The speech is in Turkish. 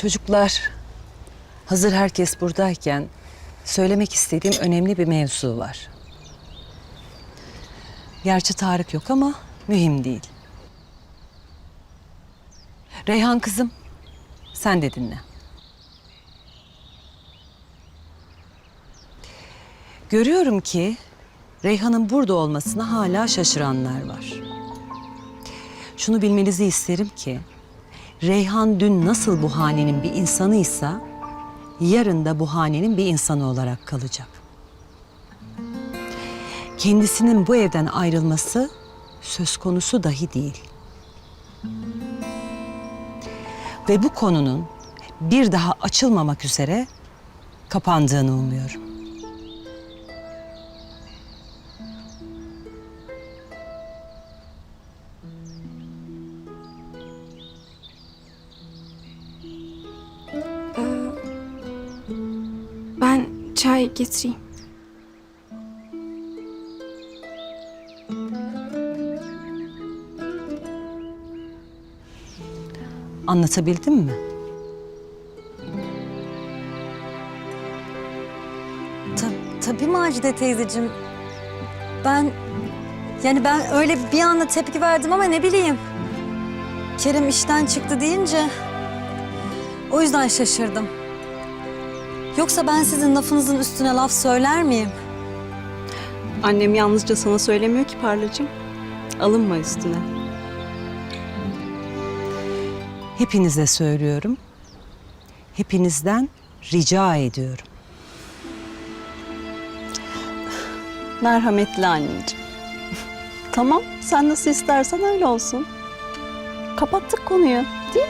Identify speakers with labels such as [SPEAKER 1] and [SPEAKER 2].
[SPEAKER 1] Çocuklar, hazır herkes buradayken söylemek istediğim önemli bir mevzu var. Gerçi Tarık yok ama mühim değil. Reyhan kızım, sen de dinle. Görüyorum ki Reyhan'ın burada olmasına hala şaşıranlar var. Şunu bilmenizi isterim ki Reyhan dün nasıl bu hanenin bir insanıysa yarın da bu hanenin bir insanı olarak kalacak. Kendisinin bu evden ayrılması söz konusu dahi değil. Ve bu konunun bir daha açılmamak üzere kapandığını umuyorum.
[SPEAKER 2] Çay getireyim.
[SPEAKER 1] Anlatabildim mi?
[SPEAKER 3] Ta- tabii Macide teyzeciğim. Ben yani ben öyle bir anda tepki verdim ama ne bileyim. Kerem işten çıktı deyince o yüzden şaşırdım. Yoksa ben sizin lafınızın üstüne laf söyler miyim?
[SPEAKER 4] Annem yalnızca sana söylemiyor ki Parlacığım. Alınma üstüne.
[SPEAKER 1] Hepinize söylüyorum. Hepinizden rica ediyorum.
[SPEAKER 4] Merhametli anneciğim. tamam, sen nasıl istersen öyle olsun. Kapattık konuyu, değil